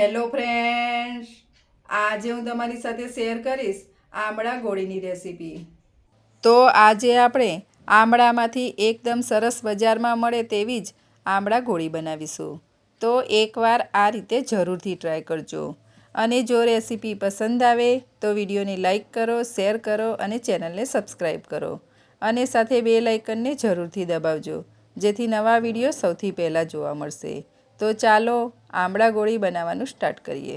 Hello friends આજે હું તમારી સાથે શેર કરીશ આમળા ગોળીની રેસીપી તો આજે આપણે આમળામાંથી એકદમ સરસ બજારમાં મળે તેવી જ આમળા ગોળી બનાવીશું. તો એકવાર આ રીતે જરૂરથી ટ્રાય કરજો. અને જો રેસીપી પસંદ આવે, તો વિડીયોને લાઇક કરો શેર કરો અને ચેનલને સબસ્ક્રાઈબ કરો. અને સાથે બે લાઇકનને જરૂરથી દબાવજો, જેથી નવા વીડિયો સૌથી પહેલાં જોવા મળશે. તો ચાલો આમળા ગોળી બનાવવાનું સ્ટાર્ટ કરીએ.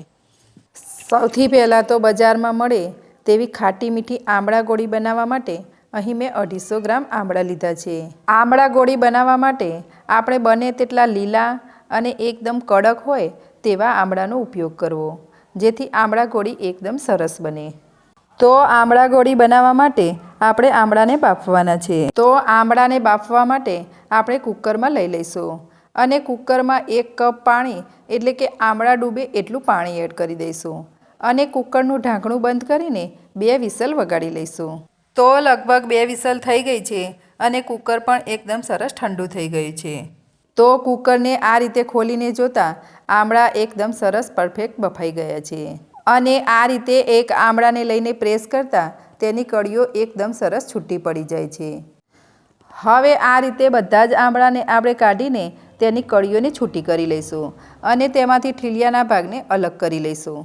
સૌથી પહેલાં તો બજારમાં મળે તેવી ખાટી મીઠી આમળા ગોળી બનાવવા માટે અહીં મેં અઢીસો ગ્રામ આમળા લીધા છે. આમળા ગોળી બનાવવા માટે આપણે બને તેટલા લીલા અને એકદમ કડક હોય તેવા આમળાનો ઉપયોગ કરવો, જેથી આમળા ગોળી એકદમ સરસ બને. તો આમળા ગોળી બનાવવા માટે આપણે આમળાને બાફવાના છે. તો આમળાને બાફવા માટે આપણે કુકરમાં લઈ લઈશું. અને કુકરમાં એક કપ પાણી, એટલે કે આમળા ડૂબે એટલું પાણી એડ કરી દઈશું. અને કુકરનું ઢાંકણું બંધ કરીને બે વિસલ વગાડી લઈશું. તો લગભગ બે વિસલ થઈ ગઈ છે અને કુકર પણ એકદમ સરસ ઠંડુ થઈ ગયું છે. તો કુકરને આ રીતે ખોલીને જોતાં આમળા એકદમ સરસ પરફેક્ટ બફાઈ ગયા છે. અને આ રીતે એક આમળાને લઈને પ્રેસ કરતાં તેની કળીઓ એકદમ સરસ છૂટી પડી જાય છે. હવે આ રીતે બધા જ આમળાને આપણે કાઢીને તેની કળીઓને છૂટી કરી લઈશું અને તેમાંથી ઠીલિયાના ભાગને અલગ કરી લઈશું.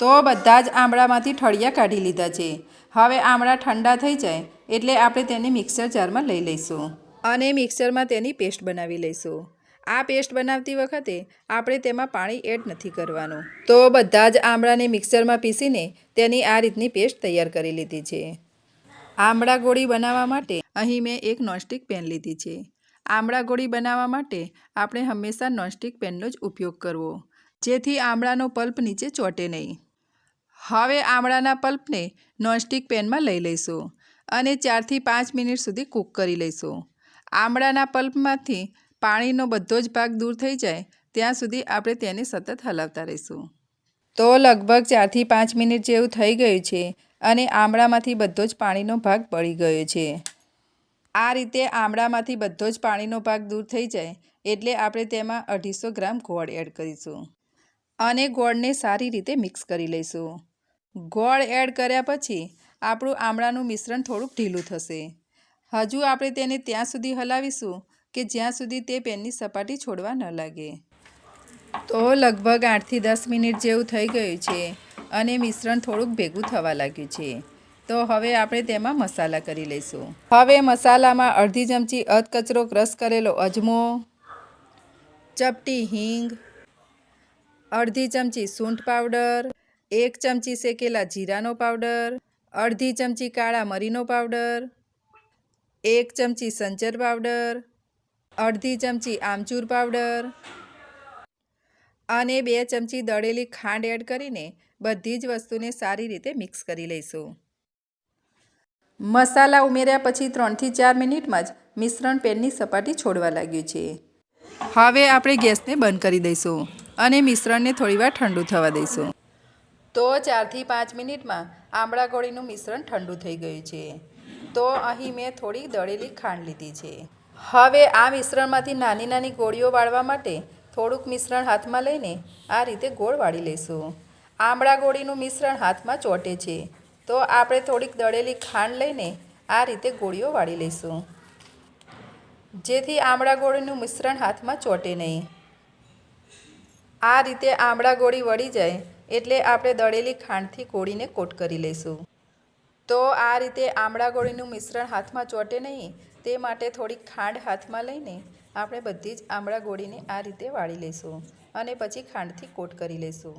તો બધા જ આમળામાંથી ઠળિયા કાઢી લીધા છે. હવે આમળા ઠંડા થઈ જાય એટલે આપણે તેને મિક્સર જારમાં લઈ લઈશું અને મિક્સરમાં તેની પેસ્ટ બનાવી લઈશું. આ પેસ્ટ બનાવતી વખતે આપણે તેમાં પાણી એડ નથી કરવાનું. તો બધા જ આમળાને મિક્સરમાં પીસીને તેની આ રીતની પેસ્ટ તૈયાર કરી લીધી છે. આમળા ગોળી બનાવવા માટે અહીં મેં એક નોનસ્ટિક પેન લીધી છે. આમળા ગોળી બનાવવા માટે આપણે હંમેશા નોનસ્ટિક પેનનો જ ઉપયોગ કરવો. જેથી આમળાનો પલ્પ નીચે ચોંટે નહીં. હવે આમળાના પલ્પને નોનસ્ટિક પેનમાં લઈ લઈશું અને ચારથી પાંચ મિનિટ સુધી કૂક કરી લઈશું. આમળાના પલ્પમાંથી પાણીનો બધો જ ભાગ દૂર થઈ જાય ત્યાં સુધી આપણે તેને સતત હલાવતા રહીશું. તો લગભગ ચારથી પાંચ મિનિટ જેવું થઈ ગયું છે અને આમળામાંથી બધો જ પાણીનો ભાગ બળી ગયો છે. આ રીતે આમળામાંથી બધો જ પાણીનો ભાગ દૂર થઈ જાય એટલે આપણે તેમાં અઢીસો ગ્રામ ગોળ એડ કરીશું. અને ગોળને સારી રીતે મિક્સ કરી લઈશું. ગોળ એડ કર્યા પછી આપણું આમળાનું મિશ્રણ થોડુંક ઢીલું થશે. હજુ આપણે તેને ત્યાં સુધી હલાવીશું કે જ્યાં સુધી તે પેનની સપાટી છોડવા ન લાગે. તો લગભગ આઠથી દસ મિનિટ જેવું થઈ ગયું છે અને મિશ્રણ થોડુંક ભેગું થવા લાગ્યું છે. તો હવે આપણે તેમાં મસાલા કરી લઈશું. હવે મસાલામાં અડધી ચમચી અધકચરો ક્રશ કરેલો અજમો, ચપટી હિંગ, અડધી ચમચી સૂંઠ પાવડર, એક ચમચી શેકેલા જીરાનો પાવડર, અડધી ચમચી કાળા મરીનો પાવડર, એક ચમચી સંચર પાવડર, અડધી ચમચી આમચૂર પાવડર અને બે ચમચી દળેલી ખાંડ એડ કરીને બધી જ વસ્તુને સારી રીતે મિક્સ કરી લઈશું. મસાલા ઉમેર્યા પછી ત્રણથી ચાર મિનિટમાં જ મિશ્રણ પેનની સપાટી છોડવા લાગ્યું છે. હવે આપણે ગેસને બંધ કરી દઈશું અને મિશ્રણને થોડીવાર ઠંડુ થવા દઈશું. તો ચારથી પાંચ મિનિટમાં આમળા ગોળીનું મિશ્રણ ઠંડુ થઈ ગયું છે. તો અહીં મેં થોડી દળેલી ખાંડ લીધી છે. હવે આ મિશ્રણમાંથી નાની નાની ગોળીઓ વાળવા માટે થોડુંક મિશ્રણ હાથમાં લઈને આ રીતે ગોળ વાળી લઈશું. આમળા ગોળીનું મિશ્રણ હાથમાં ચોંટે છે. તો આપણે થોડીક દળેલી ખાંડ લઈને આ રીતે ગોળીઓ વાળી લઈશું. જેથી આમળા ગોળીનું મિશ્રણ હાથમાં ચોંટે નહીં. આ રીતે આમળા ગોળી વળી જાય એટલે આપણે દળેલી ખાંડથી ગોળીને કોટ કરી લઈશું. તો આ રીતે આમળા ગોળીનું મિશ્રણ હાથમાં ચોંટે નહીં, તે માટે થોડીક ખાંડ હાથમાં લઈને આપણે બધી જ આમળા ગોળીને આ રીતે વાળી લઈશું અને પછી ખાંડથી કોટ કરી લઈશું.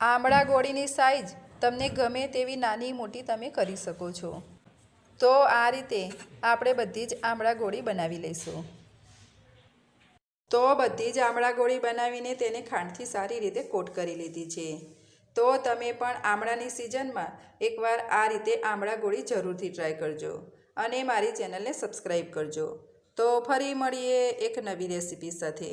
આમળા ગોળીની સાઈઝ તમને ગમે તેવી નાની મોટી તમે કરી શકો છો. તો આ રીતે આપણે બધી જ આમળા ગોળી બનાવી લઈશું. તો બધી જ આમળા ગોળી બનાવીને તેને ખાંડથી સારી રીતે કોટ કરી લીધી છે. તો તમે પણ આમળાની સિઝનમાં એકવાર આ રીતે આમળા ગોળી જરૂરથી ટ્રાય કરજો અને મારી ચેનલને સબસ્ક્રાઈબ કરજો. તો ફરી મળીએ એક નવી રેસીપી સાથે.